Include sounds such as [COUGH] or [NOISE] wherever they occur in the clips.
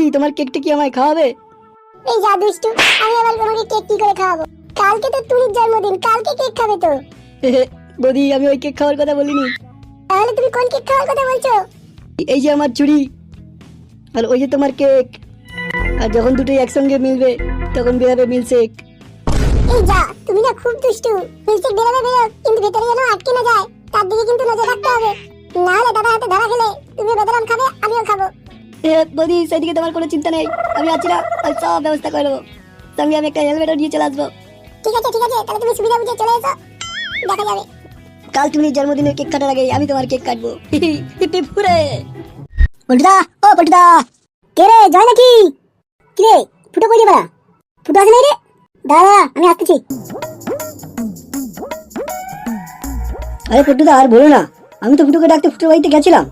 দি তোমার কেকটা কি আমায় খাওয়াবে? এই যা দুষ্টু আমি আবার তোমাকে কেক কি করে খাওয়াবো? কালকে তো তুলির জন্মদিন কালকে কেক খাবে তো। বৌদি আমি ওই কেক খাওয়ার কথা বলিনি। তাহলে তুমি কোন কেক খাওয়ার কথা বলছো? এই যে আমার চুড়ি আর ওই যে তোমার কেক। আর যখন দুটোই একসঙ্গে মিলবে তখন বেরোবে মিল্কশেক এই যা তুমি না খুব দুষ্টু। মিষ্টি বেরোবে বেরো কিন্তু ভেতরে যেন আটকে না যায় তার দিকে কিন্তু নজর রাখতে হবে। না হলে দাদা হাতে ধরা খেলে তুমি বেদরাম খাবে আমিও খাব। বৌদি সেদিকে তোমার কোনো চিন্তা নেই। আমি আছি না আমি সব ব্যবস্থা করে সঙ্গে আমি একটা হেলমেটও নিয়ে চলে আসব। ঠিক আছে ঠিক আছে তাহলে তুমি সুবিধা বুঝে চলে এসো। দেখা যাবে। কাল তুমি জন্মদিনের কেক কাটার আগে আমি তোমার কেক কাটবো। পুরে পল্টুদা ও পল্টুদা কে রে জয় নাকি? কি রে ফুটো কই বাড়া? ফুটো আসে নাই রে? দাদা আমি আসতেছি। আরে ফুটুদা আর বলো না আমি তো ফুটুকে ডাকতে ফুটুর বাড়িতে গেছিলাম।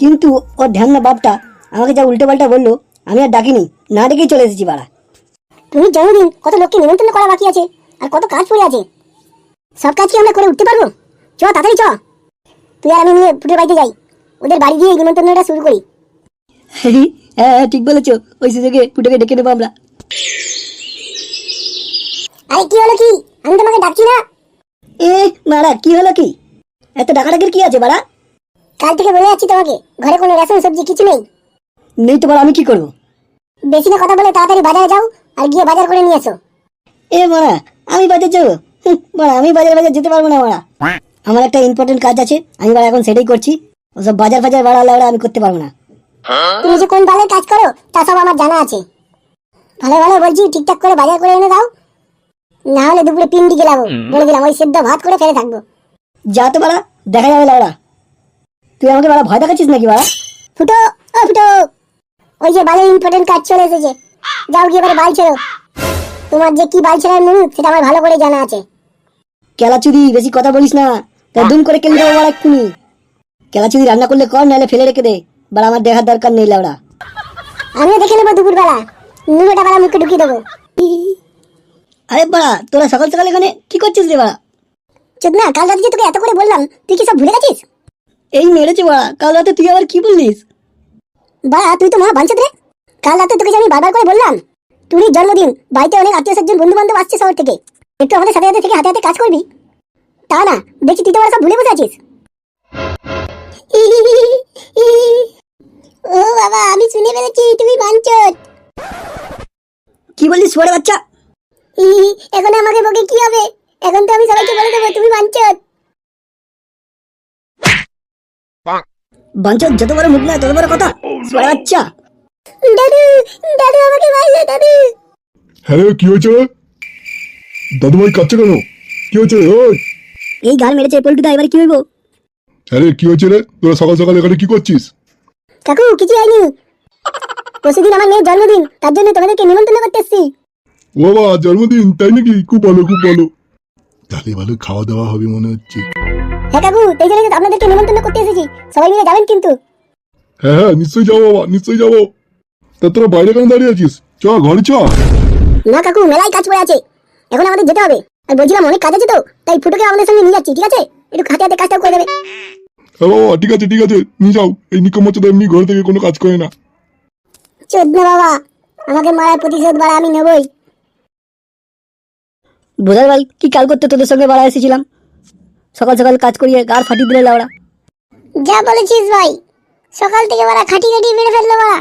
কিন্তু ওর ধ্যান না বাপটা আমাকে যা উল্টো পাল্টা বলল আমি আর ডাকিনি। না ডেকেই চলে এসেছি বাড়া তুমি জন্মদিন কত লোককে নিমন্ত্রণ করা বাকি আছে আর কত কাজ পড়ে আছে? সব কাজ কি আমরা করে উঠতে পারব? চ তাড়াতাড়ি চ। তুই আর আমি নিয়ে ফুটের বাড়িতে যাই। ওদের বাড়ি গিয়ে নিমন্ত্রণটা শুরু করি। হ্যাঁ হ্যাঁ, ঠিক বলেছ। ওই সুযোগে ফুটোকে ডেকে নেব আমরা। আরে কি হলো কি? আমি তোমাকে ডাকছি না। এ মারা কি হলো কি? এত ডাকাডাকির কি আছে বাড়া কাল থেকে বলে যাচ্ছি তোমাকে। ঘরে কোনো রেশন সবজি কিছু নেই। নেই তো বাড়া আমি কি করব? বেশি না কথা বলে তাড়াতাড়ি বাজারে যাও আর গিয়ে বাজার করে নিয়ে এসো। এ মারা আমি বাজার যাব? বাড়া আমি বাজার বাজার যেতে পারব না মারা। আমার একটা ইম্পর্টেন্ট কাজ আছে আমি বাড়া এখন সেটাই করছি। ওসব বাজার ফাজার বাড়া লাউড়া আমি করতে পারব না। তুমি যে কোন বালের কাজ করো তা সব আমার জানা আছে। ভালো ভালো বলছি ঠিকঠাক করে বাজার করে এনে দাও। না হলে দুপুরে পিন্ডি গেলাবো। বলে দিলাম ওই সেদ্ধ ভাত করে ফেলে থাকব। যা তো বাড়া দেখা যাবে লাউড়া। তুই আমাকে বাড়া ভয় দেখাচ্ছিস নাকি বাড়া ফুটো ও ফুটো। ওই যে বালের ইম্পর্টেন্ট কাজ চলে এসেছে। যাও গিয়ে এবারে বাল ছেড়ো। তোমার যে কি বাল ছেড়ার মুখ সেটা আমার ভালো করে জানা আছে। কেলাচুদি বেশি কথা বলিস না। তা দুম করে কেলে দেবো বাড়া এক্ষুনি। কেলাচুদি রান্না করলে কর নাহলে ফেলে রেখে দে। বাড়া আমার দেখার দরকার নেই লাউড়া আমিও দেখে নেব দুপুরবেলা। নুনোটা বেলা মুখে ঢুকিয়ে দেবো। আরে বাড়া তোরা সকাল সকাল এখানে কি করছিস রে বাড়া? চোদ না কাল রাতে যে তোকে এত করে বললাম তুই কি সব ভুলে গেছিস? এই মেরেছে বাড়া কাল রাতে তুই আবার কি বললিস? বা তুই তো মহা বাঞ্ছত রে। কাল রাতে তোকে আমি বারবার করে বললাম তুই জন্মদিন বাড়িতে অনেক আত্মীয় স্বজন বন্ধু বান্ধব আসছে শহর থেকে। একটু আমাদের সাথে সাথে থেকে হাতে হাতে কাজ করবি। তা না দেখছি তুই তো সব ভুলে বসে আছিস। ও বাবা আমি শুনে ফেলেছি তুমি বাঞ্চত। কি বললিস সোরে বাচ্চা? এখন আমাকে বকে কি হবে? এখন তো আমি সবাইকে বলে দেবো তুমি বাঞ্চত। বাঞ্চত যত বড় মুখ না তত বড় কথা। বাচ্চা দাদু দাদু আমাকে মারছে দাদু। হ্যাঁ রে, কি হয়েছে দাদু ভাই কাচ্ছে কেন? কি হয়েছে? ওই। এই গাল মেরেছে পল্টুদা এবার কি হইব? হ্যাঁ রে, কি হয়েছে রে? তোরা সকাল সকাল এখানে কি করছিস? কাকু কিছু হয়নি। পরশুদিন আমার মেয়ের জন্মদিন তার জন্য তোমাদেরকে নিমন্ত্রণ করতে এসেছি। ও বাবা জন্মদিন তাই নাকি? খুব ভালো খুব ভালো। তাহলে ভালো খাওয়া দাওয়া হবে মনে হচ্ছে। হ্যাঁ কাকু তাই জন্য আপনাদেরকে নিমন্ত্রণ করতে এসেছি। সবাই মিলে যাবেন কিন্তু। হ্যাঁ হ্যাঁ নিশ্চয়ই যাব বাবা নিশ্চয়ই যাব। তা তোরা বাইরে কেন দাঁড়িয়ে আছিস? চ ঘরে চ। না কাকু মেলায় কাজ পড়ে আছে। এখন আমাদের যেতে হবে। আর বলছিলাম অনেক কাজ আছে তো তাই ফুটোকে আমাদের সঙ্গে নিয়ে যাচ্ছি ঠিক আছে? একটু হাতে হাতে কাজটাও করে দেবে। হ্যাঁ বাবা ঠিক আছে ঠিক আছে নিয়ে যাও। এই নিকম্মা চোদা এমনি ঘরে থেকে কোনো কাজ করে না। চোদ্দ বাবা আমাকে মারার প্রতিশোধ বাড়া আমি নেবই। বোঝার বল কি কাল করতে তোদের সঙ্গে বাড়া এসেছিলাম? সকাল সকাল কাজ করিয়ে গাড় ফাটিয়ে দিলে লাউড়া যা বলেছিস ভাই সকাল থেকে বাড়া খাটি খাটি মেরে ফেলল বাড়া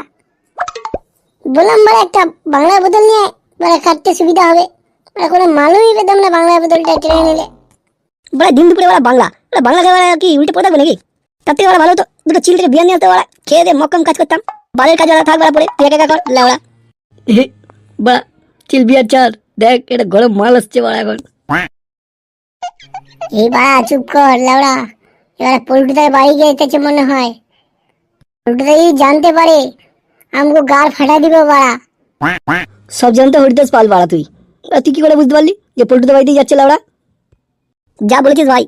বললাম বাড়া একটা বাংলার বোতল নিয়ে বাড়া খাটতে সুবিধা হবে। বাড়া কোনো মালুমই পেতাম না বাংলার বোতলটা ট্রেনে নিলে। বড়া দিন দুপুরে বড়া বাংলা। বড়া বাংলা খাবার কি উল্টে পড়ে থাকবে নাকি? তার থেকে বড়া ভালো তো দুটো চিল থেকে বিয়ার নিয়ে আসতে বড়া খেয়ে দিয়ে মক্কম কাজ করতাম। বালের কাজ ওরা থাক বড়া পরে তুই একা একা কর লাউড়া বড়া চিল বিয়ার চার দেখ এটা গরম মাল আসছে বড়া এখন। এই বাড়া চুপ কর লাউড়া। এবার পল্টুদার বাড়ি গেছে মনে হয়। পল্টুদা যদি জানতে পারে আমাকে গার ফাটা দিব বাড়া। সব জানতে হরিদাস পাল বাড়া তুই। তুই কি করে বুঝতে পারলি যে পল্টুদের বাড়িতেই যাচ্ছে লাউড়া? যা বলেছিস ভাই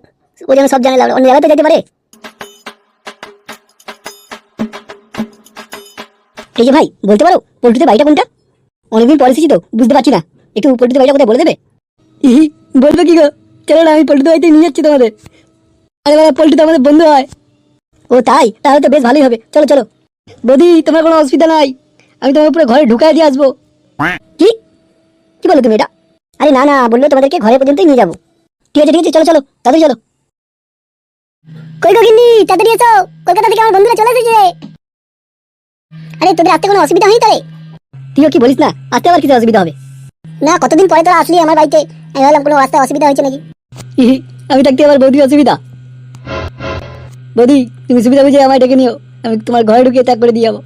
ও যেন সব জানে লাউড়া। অন্য জায়গাতে যেতে পারে। এই যে ভাই বলতে পারো পল্টুদের বাড়িটা কোনটা? অনেকদিন পরে এসেছি তো বুঝতে পারছি না। একটু পল্টুদের বাড়িটা কোথায় বলে দেবে? বলবে কি গো? চলো না আমি পল্টুদের বাড়িতে নিয়ে যাচ্ছি তোমাদের। আরে বাবা পল্টু তো আমাদের বন্ধু হয়। ও তাই? তাহলে তো বেশ ভালোই হবে। চলো চলো। বৌদি, তোমার কোনো অসুবিধা নাই। আমি তোমার উপরে ঘরে ঢুকাই দিয়ে আসব। কি? কি বলো তুমি এটা? আরে না না, বলল তোমাদেরকে ঘরে পর্যন্তই নিয়ে যাব। ঠিক আছে ঠিক আছে, চলো চলো, তাড়াতাড়ি চলো। কই গিন্নি, তাড়াতাড়ি এসো। কলকাতা থেকে আমার বন্ধুরা চলে এসেছে আরে, তোদের আসতে কোনো অসুবিধা হয়নি তাহলে তুইও কি বলিস না? আসতে আবার কিছু অসুবিধা হবে? না, কতদিন পরে তোরা আসলি আমার বাড়িতে? আমি ভাবলাম কোনো রাস্তায় অসুবিধা হয়েছে নাকি? আমি থাকতে আবার বৌদি অসুবিধা। বৌদি তুমি সুবিধা বুঝে আমায় ডেকে নিও। আমি তোমার ঘরে ঢুকিয়ে ত্যাগ করে দিয়ে যাব।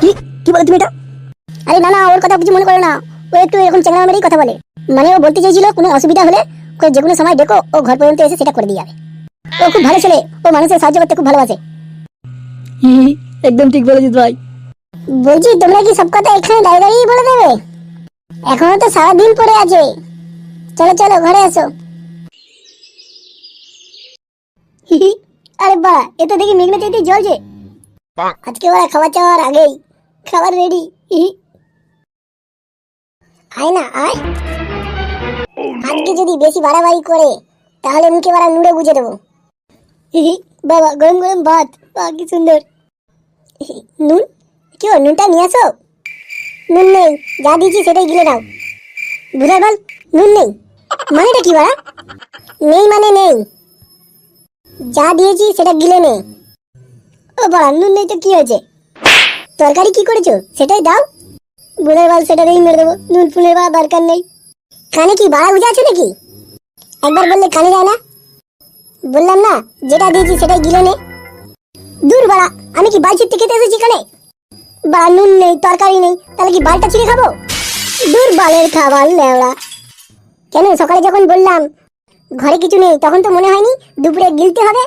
কি? কি বলো তুমি এটা? আরে না না ওর কথা কিছু মনে করো না। ও একটু এরকম চ্যাংড়া মেরেই কথা বলে। মানে ও বলতে চাইছিল কোনো অসুবিধা হলে ওকে যে কোনো সময় ডেকো ও ঘর পর্যন্ত এসে সেটা করে দিয়ে যাবে। ও খুব ভালো ছেলে ও মানুষের সাহায্য করতে খুব ভালোবাসে। একদম ঠিক বলেছিস ভাই। বলছি তোমরা কি সব কথা এখানে দাঁড়িয়ে দাঁড়িয়ে বলে দেবে? এখনও তো সারাদিন পড়ে আছে। চলো চলো ঘরে হিহি, আরে বা এ তো দেখি মেঘনা চাইতে জ্বলছে আজকে ওরা খাবার চাওয়ার আগেই খাবার রেডি আয় না আয়। আজকে যদি বেশি বাড়াবাড়ি করে তাহলে মুখে বাড়া নুড়ে বুঝে দেবো। বাবা গরম গরম ভাত। বাহ কি সুন্দর। নুন? কি ও নুনটা নিয়ে আসো? নুন নেই যা দিয়েছি সেটাই গিলে নাও। বুঝার বল নুন নেই। মানেটা কি বাড়া নেই মানে নেই। যা দিয়েছি সেটা গিলে নে। ও বাড়া নুন নেই তো কি হয়েছে? তরকারি কি করেছ? সেটাই দাও। বুড়ার বল সেটাতেই মেরে দেবো। নুন ফুলের বাড়া দরকার নেই। কানে কি বাড়া বুঝে আছে নাকি? একবার বললে কানে যায় না? বললাম না, যেটা দিয়েছি সেটাই গিলে নে। দূর বাড়া, আমি কি বাল ছিটতে খেতে এসেছি এখানে? বা নুন নেই, তরকারি নেই, তাহলে কি বালটা ছিঁড়ে খাব? দূর বালের খাবার লেওড়া। কেন সকালে যখন বললাম ঘরে কিছু নেই তখন তো মনে হয়নি দুপুরে গিলতে হবে?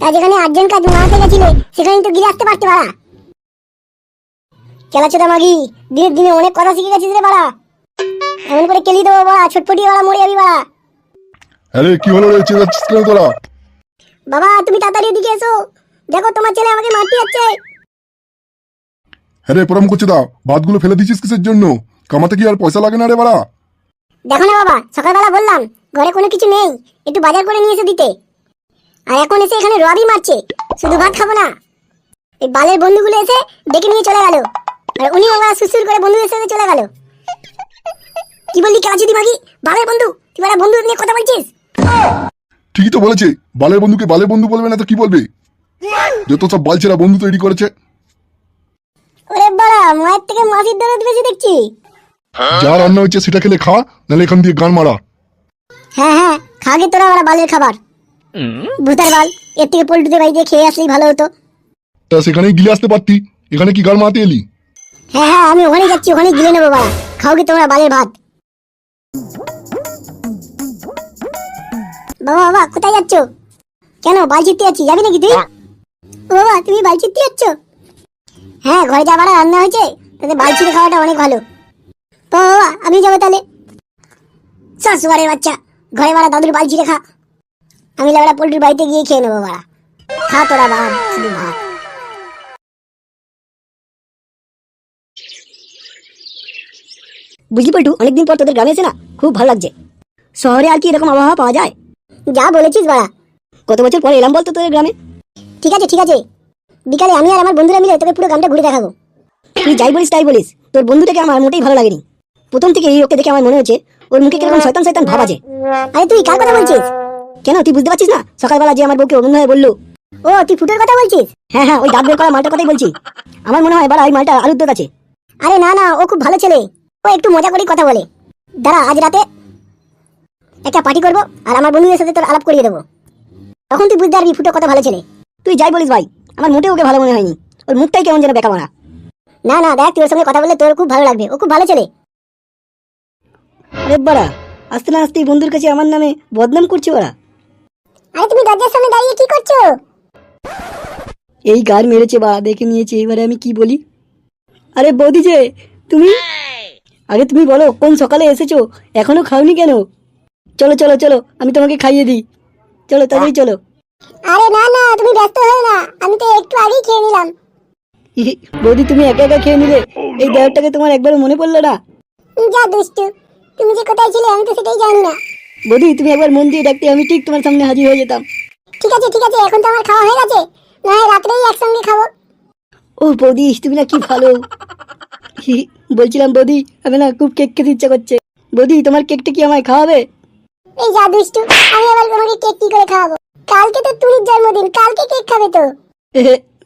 তা যেখানে আর্জেন্ট কাজ মারাতে গেছিলে সেখানে তো গিলে আসতে পারতে পারা। খেলাচোদা মাগি দিনের দিনে অনেক কথা শিখে গেছিস রে বাড়া এমন করে কেলি দেবো বাড়া ছটফটি বাড়া মরে যাবি বাড়া। আরে কি হলো রে চেঁচাচ্ছিস কেন তোরা? বাবা তুমি তাড়াতাড়ি এদিকে এসো। দেখো তোমার ছেলে আমাকে মারতে যাচ্ছে। হ্যাঁ রে পরম করছে দা ভাতগুলো ফেলে দিছিস কিসের জন্য? কামাতে কি আর পয়সা লাগে না রে বাড়া? দেখো না বাবা সকালবেলা বললাম ঘরে কোনো কিছু নেই একটু বাজার করে নিয়ে এসে দিতে। আর এখন এসে এখানে রবি মারছে শুধু ভাত খাব না। এই বালের বন্ধুগুলো এসে ডেকে নিয়ে চলে গেল। আর উনি আবার সুসুর করে বন্ধুদের সাথে চলে গেল। কি বললি কাজু দিমাগি বালের বন্ধু তুই বারা বন্ধু নিয়ে কথা বলছিস? ঠিকই তো বলেছে বালের বন্ধুকে বালের বন্ধু বলবে না তো কি বলবে? যত সব বালছেরা বন্ধু তৈরি করেছে। ওরে বাড়া মায়ের থেকে মাসির দরদ বেশি দেখছি। যা রান্না হয়েছে সেটা খেলে খা নাহলে এখান দিয়ে গান মারা। হ্যাঁ হ্যাঁ খাগে তোরা ওরা বালের খাবার। ভূতার বাল এর থেকে পোল্টুদের বাড়িতে খেয়ে আসলেই ভালো হতো। তা সেখানেই গিলে আসতে পারতি এখানে কি গান মারাতে এলি? হ্যাঁ হ্যাঁ আমি ওখানে যাচ্ছি ওখানে গিলে নেব বাবা খাও কি তোমরা বালের ভাত। বাবা বাবা কোথায় যাচ্ছ? কেন বাল চিত্তে যাচ্ছি যাবি নাকি তুই? ও বাবা তুমি বাল চিত্তে যাচ্ছ? হ্যাঁ ঘরে যা বাড়া রান্না হয়েছে তাতে বাল ছিঁড়ে খাওয়াটা অনেক ভালো। বাবা আমি যাব তাহলে। শাশুয়ারের বাচ্চা ঘরে বাড়া দাদুর বাল ছিঁড়ে খা আমি লাউড়া পোল্ট্রির বাড়িতে গিয়ে খেয়ে নেব বাড়া। খা তোরা ভাত শুধু ভাত বুঝলি পল্টু অনেকদিন পর তোদের গ্রামে এসে না খুব ভালো লাগছে। শহরে আর কি এরকম আবহাওয়া পাওয়া যায়? যা বলেছিস বাড়া। কত বছর পরে এলাম বলতো তোদের গ্রামে? ঠিক আছে ঠিক আছে। বিকালে আমি আর আমার বন্ধুরা মিলে তোকে পুরো গ্রামটা ঘুরে দেখাবো। তুই যাই বলিস তাই বলিস। তোর বন্ধুটাকে আমার মোটেই ভালো লাগেনি। প্রথম থেকে এই ওকে দেখে আমার মনে হচ্ছে ওর মুখে কীরকম শয়তান শয়তান ভাব আছে। আরে তুই কার কথা বলছিস? কেন তুই বুঝতে পারছিস না? সকালবেলা যে আমার বউকে অরুণ হয়ে বলল। ও তুই ফুটোর কথা বলছিস? হ্যাঁ হ্যাঁ ওই দাঁত বের করা মালটার কথাই বলছি। আমার মনে হয় বাড়া ওই মালটা আলুর দোক আছে আরে না না ও খুব ভালো ছেলে। ও একটু মজা করেই কথা বলে। দাঁড়া আজ রাতে একটা পার্টি করব আর আমার বন্ধুদের সাথে তোর আলাপ করিয়ে দেবো। তখন তুই বুঝতে পারবি ফুটো কথা ভালো ছেলে। তুই যাই বলিস ভাই আমার মোটেও ওকে ভালো মনে হয়নি। ওর মুখটাই কেমন যেন বেকা মারা না না দেখ তুই ওর সঙ্গে কথা বললে তোর খুব ভালো লাগবে। ও খুব ভালো ছেলে। আরে বাড়া। আসতে না আসতেই বন্ধুর কাছে আমার নামে বদনাম করছে ওরা। আরে তুমি দরজার সামনে দাঁড়িয়ে কি করছ? এই গার মেরেছে বা দেখে নিয়েছে। এবারে আমি কি বলি? আরে বৌদি যে তুমি? আগে তুমি বলো কোন সকালে এসেছ? এখনও খাওনি কেন? চলো চলো চলো আমি তোমাকে খাইয়ে দিই। চলো তাড়াতাড়ি চলো। আরে না না তুমি ব্যস্ত হয়ে না। আমি তো একটু আগেই খেয়ে নিলাম। বৌদি তুমি একা একা খেয়ে নিলে? এই দেওয়ারটাকে তোমার একবারও মনে পড়ল না? যা দুষ্টু। তুমি যে কোথায় ছিলে আমি তো সেটাই জানি না। বৌদি তুমি একবার মন দিয়ে ডাকতে আমি ঠিক তোমার সামনে হাজির হয়ে যেতাম। ঠিক আছে ঠিক আছে এখন তো আমার খাওয়া হয়ে গেছে। না হয় রাত্রেই একসঙ্গে খাব। ও বৌদি তুমি না কি ভালো। হি, বলছিলাম বৌদি আমি না খুব কেক খেতে ইচ্ছা করছে। বৌদি তোমার কেকটা কি আমায় খাওয়াবে? এই যা দুষ্টু আমি আবার তোমাকে কেক কি করে খাওয়াবো? কালকে তো তুলির জন্মদিন কালকে কেক খাবে তো?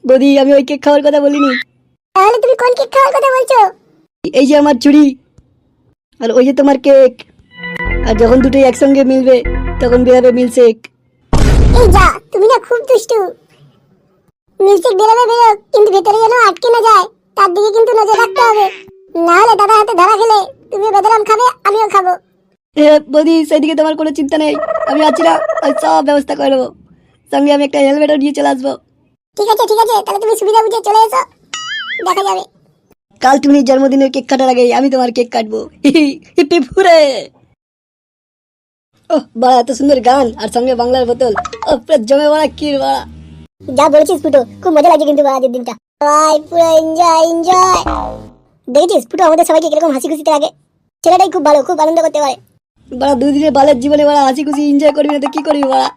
বৌদি আমি ওই কেক খাওয়ার কথা বলিনি। তাহলে তুমি কোন কেক খাওয়ার কথা বলছো? এই যে আমার চুড়ি আর ওই যে তোমার কেক। আর যখন দুটোই একসঙ্গে মিলবে তখন বেরোবে মিল্কশেক। এই যা তুমি না খুব দুষ্টু। মিউজিক বেরোবে বেরো কিন্তু ভেতরে যেন আটকে না যায় তার দিকে কিন্তু নজর রাখতে হবে। না হলে দাদা হাতে ধরা খেলে তুমিও বেদরাম খাবে আমিও খাব। বৌদি সেদিকে তোমার কোনো চিন্তা নেই। আমি আছি না ওই সব ব্যবস্থা করে নেব সঙ্গে আমি একটা হেলমেটও নিয়ে চলে আসব। ঠিক আছে ঠিক আছে তাহলে তুমি সুবিধা বুঝে চলে এসো। দেখা যাবে। কাল তুমি জন্মদিনের কেক কাটার আগে আমি তোমার কেক কাটবো। [LAUGHS] হিপি ফুরে। ও বাড়া এত সুন্দর গান আর সঙ্গে বাংলার বোতল। ও জমে বাড়া কি বাড়া। যা বলেছিস ফুটো খুব মজা লাগছে কিন্তু আজকের দিনটা। ভাই পুরো এনজয় এনজয় দেখেছিস ফুটো আমাদের সবাইকে কীরকম হাসি খুশিতে লাগে? ছেলেটাই খুব ভালো খুব আনন্দ করতে পারে। বাড়া দুদিনের বালের জীবনে বাড়া হাসি খুশি এনজয় করবি না তো কি করবি বাড়া?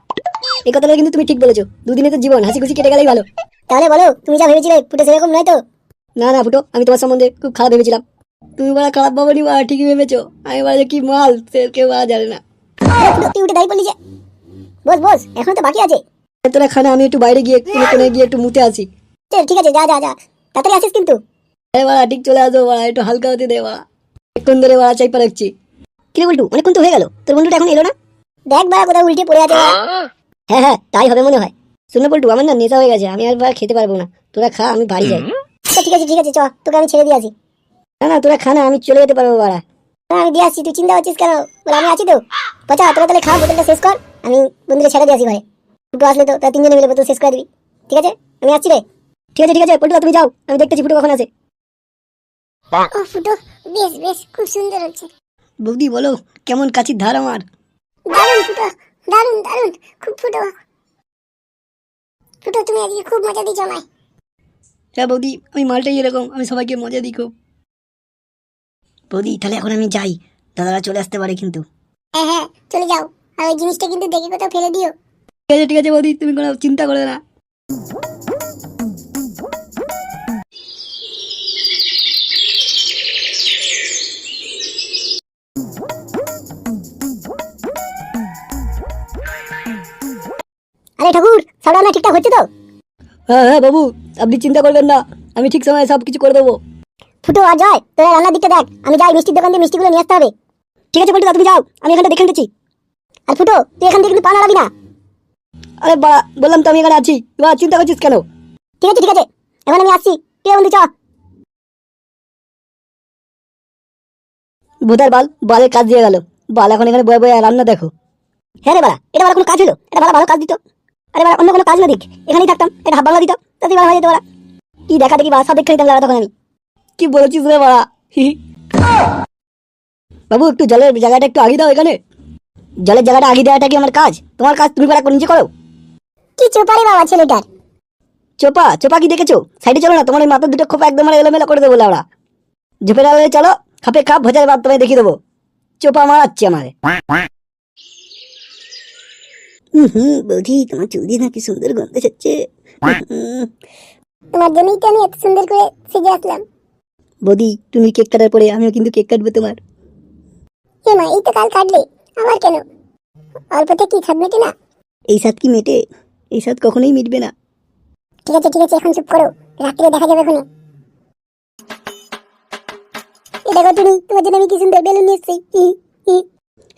এই কথাটা কিন্তু তুমি ঠিক বলেছ। দুদিনে তো জীবন হাসি খুশি কেটে গেলেই ভালো। তাহলে বলো তুমি যা ভেবেছিলে ফুটো সেরকম নয় তো? না না ফুটো আমি তোমার সম্বন্ধে খুব খারাপ ভেবেছিলাম। তুমি বড় খারাপ ভাবনি বাড়া ঠিকই ভেবেছো। আমি বলা কি মাল সে কেউ বাড়া জানে না। তুই উঠে দাঁড়িয়ে পড়লি যে। বস বস এখন তো বাকি আছে। তোরা খানা আমি একটু বাইরে গিয়ে কোনো কোনে গিয়ে একটু মুতে আসি। চল ঠিক আছে যা যা যা। তাড়াতাড়ি আসিস কিন্তু। আরে বাড়া ঠিক চলে আসো বাড়া একটু হালকা হতে দে বাড়া। একটন ধরে বাড়া চাইপা রাখছি। কিরে বলটু অনেকক্ষণ তো হয়ে গেল। তোর বন্ধুটা এখন এলো না? দেখ বা কোথাও উল্টে পড়ে আছে। হ্যাঁ হ্যাঁ তাই হবে মনে হয়। শুনে বলটু আমার না নেশা হয়ে গেছে আমি আর খেতে পারব না। তোরা খা আমি বাড়ি যাই। ঠিক আছে ঠিক আছে চ তোকে আমি ছেড়ে দিয়ে আসি। না না তোরা খানা আমি চলে যেতে পারব বাড়া। না, আমি দিয়ে আসছি তুই চিন্তা করছিস কেন? বলে আমি আছি তো। পচা তোরা তাহলে খা বোতলটা শেষ কর। আমি বন্ধুকে ছেড়ে দিয়ে আসি ভাই ফুটো আসলে তো তারা তিনজনে মিলে বোতল শেষ করে দিবি। ঠিক আছে? আমি আসছি রে। ঠিক আছে ঠিক আছে পল্টু তুমি যাও। আমি দেখতেছি ফুটো কখন আছে ও ফুটো বেশ বেশ খুব সুন্দর হচ্ছে। বৌদি বলো কেমন কাছির ধার আমার? দারুণ ফুটো দারুণ দারুণ খুব ফুটো। ফুটো তুমি আজকে খুব মজা দিচ্ছ আমায়। হ্যাঁ বৌদি আমি মালটাই এরকম আমি সবাইকে মজা দিই খুব। বৌদি তাহলে এখন আমি যাই। দাদারা চলে আসতে পারে কিন্তু। হ্যাঁ হ্যাঁ চলে যাও। আর ওই জিনিসটা কিন্তু দেখে কোথাও ফেলে দিও। ঠিক আছে ঠিক আছে বৌদি তুমি কোনো চিন্তা করে না। আরে ঠাকুর রান্না ঠিকঠাক হচ্ছে তো? হ্যাঁ হ্যাঁ বাবু আপনি চিন্তা করবেন না আমি ঠিক সময়ে সব কিছু করে দেবো। ফুটো আর জয় তোরা রান্নার দিকটা দেখ আমি যাই মিষ্টির দোকান থেকে মিষ্টিগুলো নিয়ে আসতে হবে। ঠিক আছে পল্টু তুমি যাও আমি এখানটা দেখে নিচ্ছি আর ফুটো তুই এখান থেকে কিন্তু পা নাড়াবি না। আরে বাড়া বললাম তো আমি এখানে আছি এবার চিন্তা করছিস কেন? ঠিক আছে ঠিক আছে এখন আমি আসছি কে বন্ধু চ। ভূতার বাল বালের কাজ দিয়ে গেল। বাল এখন এখানে বয়ে বয়ে রান্না দেখো। হ্যাঁ রে বাড়া এটা বাড়া কোনো কাজ হলো এটা বাড়া ভালো কাজ দিত। আরে বাড়া অন্য কোনো কাজ না দিক। এখানেই থাকতাম এটা হাফ বাংলা দিত তাতে বাড়া হয়ে যেত বাড়া। কি দেখা দেখি বাড়া সব দেখে নিতাম বাড়া তখন আমি। কি বলেছিস রে হি। বাবু একটু জলের জায়গাটা একটু আগে দাও এখানে। জলের জায়গাটা আগে দেওয়াটা কি আমার কাজ? তোমার কাজ তুমি বাড়া নিজে করো। কি চোপারে বাবা ছেলেটার? চোপা চোপা কি দেখেছ? সাইডে চলো না তোমার ওই মাথার দুটো খোপা একদম মানে এলোমেলো করে দেবো লাউড়া। ঝোপের চলো খাপে খাপ ভোজার বাদ তোমায় দেখিয়ে দেবো। চোপা মারাচ্ছি আমারে হুম বৌদি তোমার চুল দিয়ে না কি সুন্দর গন্ধ হচ্ছে তোমার জন্যই তো আমি এত সুন্দর করে সেজে আসলাম। বৌদি তুমি কেক কাটার পরে আমিও কিন্তু কেক কাটবো তোমার। এ মা এই তো কাল কাটলে আমার কেন? অল্পতে কি ছাদ মেটে না? এই সাত কি মেটে? এই সাত কখনোই মিটবে না। ঠিক আছে ঠিক আছে এখন চুপ করো রাত্রে দেখা যাবে তুমি তোমার জন্য আমি কি সুন্দর বেলুন নিয়ে এসেছি।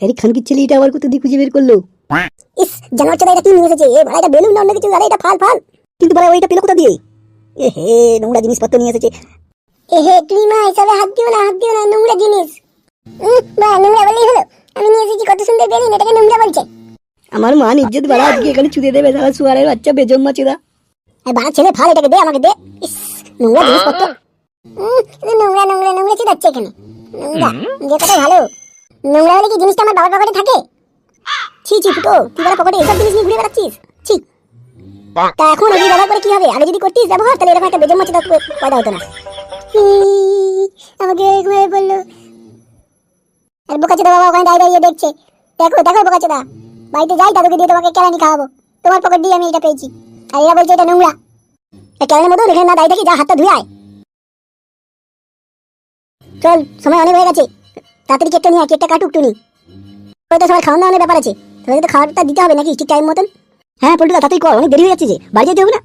আরে খানকির ছেলে এটা আবার কোথা দিয়ে খুঁজে বের করল? ইস জানোয়ার চোদা এটা কি নিয়ে এসেছে এ ভাই এটা বেলুন না অন্য কিছু? আরে এটা ফাল ফাল। কিন্তু বলে ওইটা পেল কোথা দিয়ে? এ হে নোংরা জিনিসপত্র নিয়ে এসেছে। এ হে তুমি মা এসবে হাত দিও না হাত দিও না নোংরা জিনিস। বা নোংরা বললেই হলো। আমি নিয়ে এসেছি কত সুন্দর বেলুন এটাকে নোংরা বলছে। আমার মা ইজ্জত বাড়া আজকে এখানে ছুঁড়ে দেবে তারা সুয়ারের বাচ্চা বেজম মাছেরা আর বাড়া ছেলে ফাল এটাকে দে আমাকে দে। ইস নোংরা জিনিসপত্র। নোংরা নোংরা নোংরা চিদাচ্ছে এখানে। নোংরা যে কথা ভালো। নোংরা হলে কি জিনিসটা আমার বাবার পকেটে থাকে? ছি ছি, ফুটো, তুই বাবা পকেটে এসব জিনিস নিয়ে ঘুরে বেড়াচ্ছিস? ছি। তা এখন এগুলি ব্যবহার করে কি হবে? আগে যদি করতিস ব্যবহার, তাহলে এরকম একটা বেজম মাছ পয়দা হতো না। আমাকে ঘুরে বলল। আর বোকাচোদা বাবা, ওখানে দাঁড়িয়ে দাঁড়িয়ে দেখছে। দেখো দেখো বোকাচোদা বাড়িতে যাই দাদুকে দিয়ে তোমাকে কেরানি খাওয়াবো। তোমার পকেট দিয়ে আমি এটা পেয়েছি। আর এরা বলছে এটা নোংরা। কেরানির মতো এখানে না দাঁড়িয়ে দেখি যা হাতটা ধুয়ে আয়। চল, সময় অনেক হয়ে গেছে। তাড়াতাড়ি কেকটা নিয়ে কেকটা কাটুক টুনি। ওই তো সবাই খাওয়া দাওয়ানোর ব্যাপার আছে। তোদের তো খাওয়াটা দিতে হবে নাকি ঠিক টাইম মতন? হ্যাঁ পল্টু দা তাড়াতাড়ি কর অনেক দেরি হয়ে যাচ্ছে যে। বাড়ি যেতে হবে না?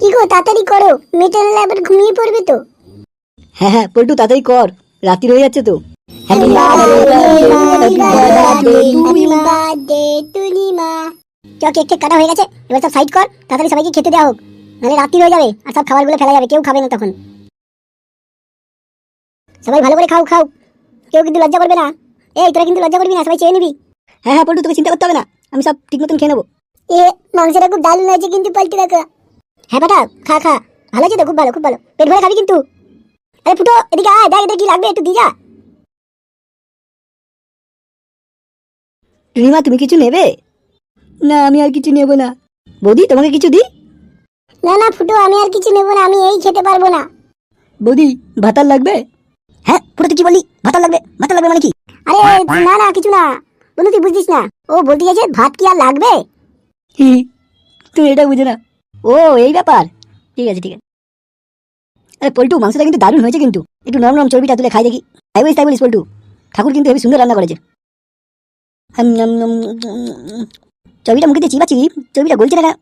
কি গো তাড়াতাড়ি করো। মেটে নিলে আবার ঘুমিয়ে পড়বে তো। হ্যাঁ হ্যাঁ পল্টু তাড়াতাড়ি কর। রাত্রি হয়ে যাচ্ছে তো। Happy চ কেক কেক কাটা হয়ে গেছে? এবার সব সাইড কর তাড়াতাড়ি সবাইকে খেতে দেওয়া হোক। নাহলে রাত্রি হয়ে যাবে আর সব খাবারগুলো ফেলা যাবে কেউ খাবে না তখন। সবাই ভালো করে খাও খাও। কেউ কিন্তু লজ্জা করবে না। এই তোরা কিন্তু লজ্জা করবি না সবাই চেয়ে নিবি। হ্যাঁ হ্যাঁ পল্টু তোকে চিন্তা করতে হবে না। আমি সব ঠিক মতন খেয়ে নেব। এ মাংসটা খুব দারুণ হয়েছে কিন্তু পাল্টে রাখা হ্যাঁ বেটা খা খা। ভালো আছে তো? খুব ভালো খুব ভালো। পেট ভরে খাবি কিন্তু। আরে ফুটো এদিকে আয় দেখ এদের কি লাগবে একটু দিয়ে যা। টুনিমা তুমি কিছু নেবে? না আমি আর কিছু নেব না। বৌদি তোমাকে কিছু দিই? না না ফুটো আমি আর কিছু নেব না আমি এই খেতে পারব না। বৌদি ভাতার লাগবে? হ্যাঁ পুরো তুই কি বললি? ভাতার লাগবে? ভাতার লাগবে মানে কি? আরে না না কিছু না। বন্ধু তুই বুঝছিস না। ও বলতে গেছে ভাত কি আর লাগবে? হি হি, তুমি এটা বুঝো না। ও এই ব্যাপার। ঠিক আছে ঠিক আছে। আরে পল্টু মাংসটা কিন্তু দারুণ হয়েছে কিন্তু। একটু নরম নরম চর্বিটা তুলে খাই দেখি। তাই বলিস তাই বলিস পল্টু। ঠাকুর কিন্তু হেবি সুন্দর রান্না করেছে। হাম, নম, নম, উম, চর্বিটা মুখে দিয়ে চিবাচ্ছি চর্বিটা গলছে না কেন?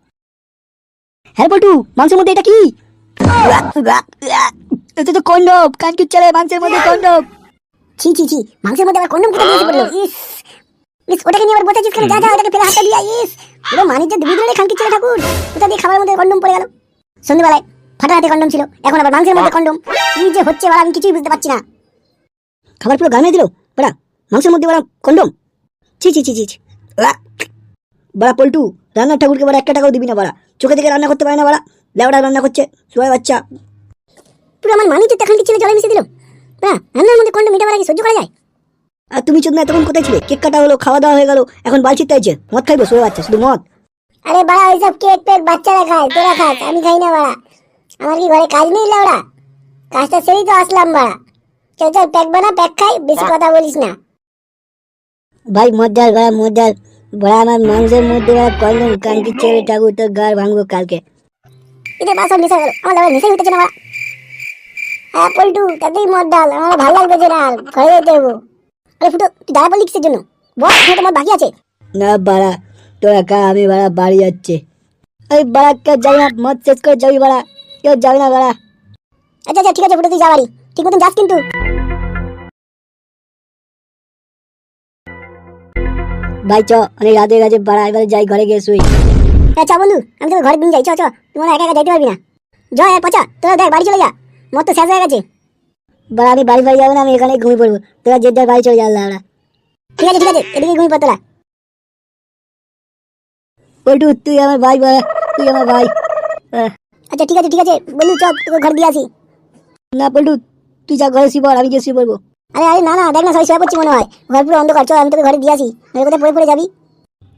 হ্যাঁ পল্টু মাংসের মধ্যে এটা কি? এটা তো কন্ডম কান চলে মাংসের মধ্যে কন্ডম ছি ছি ছি মাংসের মধ্যে আবার কন্ডম কোথায় দিয়েছে বলল ইস! ইস ওটাকে নিয়ে আবার বসেছিস কেন? যা যা ওটাকে ফেলে হাতটা দিয়া ইস পুরো মানিজ্য দিবি দিলে খানকি ছেলে ঠাকুর কোথা দিয়ে খাবারের মধ্যে কন্ডম পড়ে গেল। সন্ধ্যেবেলায় ফাটা হাতে কন্ডম ছিল এখন আবার মাংসের মধ্যে কন্ডম। কি যে হচ্ছে বলা আমি কিছুই বুঝতে পারছি না। খাবার পুরো গামে দিল বড়া মাংসের মধ্যে বড়া কন্ডম। ছি ছি ছি। আহ! বড়া পল্টু রান্নার ঠাকুরকে বড়া একটা টাকাও দিবি না বড়া। চোখে থেকে রান্না করতে পারে না বড়া লেবড়া রান্না করছে সবাই বাচ্চা। পুরো আমার মানিজ্য খানকি ছেলে জলে মিশে দিল। হ্যাঁ রান্নার মধ্যে কন্ডম এটা কি সহ্য করা যায়? আর তুমি চোদ না তখন কোথায় ছিলে? কেক কাটা হলো খাওয়া দাওয়া হয়ে গেল এখন বালছিতে চাইছে মদ খাইবো সবাই বাচ্চা শুধু মদ? আরে বাড়া ওইসব কেক পেক বাচ্চারা খায় তোরা খাস আমি খাই না বাড়া। আমার কি ঘরে কাজ নেই লাউড়া কাজটা সেরেই তো আসলাম বাড়া। চল চল প্যাক বানা প্যাক খাই বেশি কথা বলিস না। ভাই মজার বড়া মজার বড়া আমার মাংসের মধ্যে বড়া কন্ডম কানকি ছেলে ঠাকুর তোর গাড় ভাঙবো কালকে। এটা বাস সব নেশা গেল আমার লাউড়া নেশাই হতেছে না বাড়া। হ্যাঁ পল্টু তাতেই মদ ডাল আমার ভালো লাগতেছে না আর ঘরে যেতে আরে ফুটো তুই দাঁড়া বললি কিসের জন্য। বল এখানে তোমার বাকি আছে। না বাড়া তোরা কা আমি বাড়া বাড়ি যাচ্ছে। বাড়া কেউ যাবি না মদ শেষ করে যাবি বাড়া কেউ যাবি না বাড়া। আচ্ছা আচ্ছা ঠিক আছে ফুটো তুই যা বাড়ি। ঠিক মতন যাস কিন্তু। ভাই চ অনেক রাতে গেছে বাড়া এবারে যাই ঘরে গিয়ে শুই। হ্যাঁ চ বন্ধু আমি তোকে ঘরে দিন যাই চ চ। তোমার একা একা যাইতে পারবি না। জয় আর পচা তোরা দেখ বাড়ি চলে যা। মদ তো শেষ হয়ে গেছে। বা আমি বাড়ি বাড়ি যাব না, আমি এখানে ঘুমিয়ে পড়ব। তোরা যার বাড়ি চলে যাব আমরা ঠিক আছে ঠিক আছে, এদিকে ঘুমিয়ে পড় তোরা ওইটু তুই আমার ভাই বাড়া তুই আমার ভাই। আচ্ছা ঠিক আছে ঠিক আছে। বলু চল তোকে ঘর দিয়ে আসি। না পল্টু তুই যা ঘরে শুয়ে পড়, আমি গিয়ে শুয়ে পড়ব। আরে আরে, না না, দেখ না, সবাই শুয়ে পড়ছি মনে হয়। ঘর পুরো অন্ধকার চল আমি তোকে ঘরে দিয়ে আসি। আমি কোথায় পড়ে পড়ে যাবি?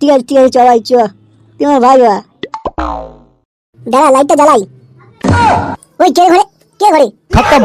ঠিক আছে ঠিক আছে চল ভাই চল তুই আমার ভাই বাড়া দাঁড়া, লাইটটা জ্বালাই। ওই, কে ঘরে? কে ঘরে? খতম।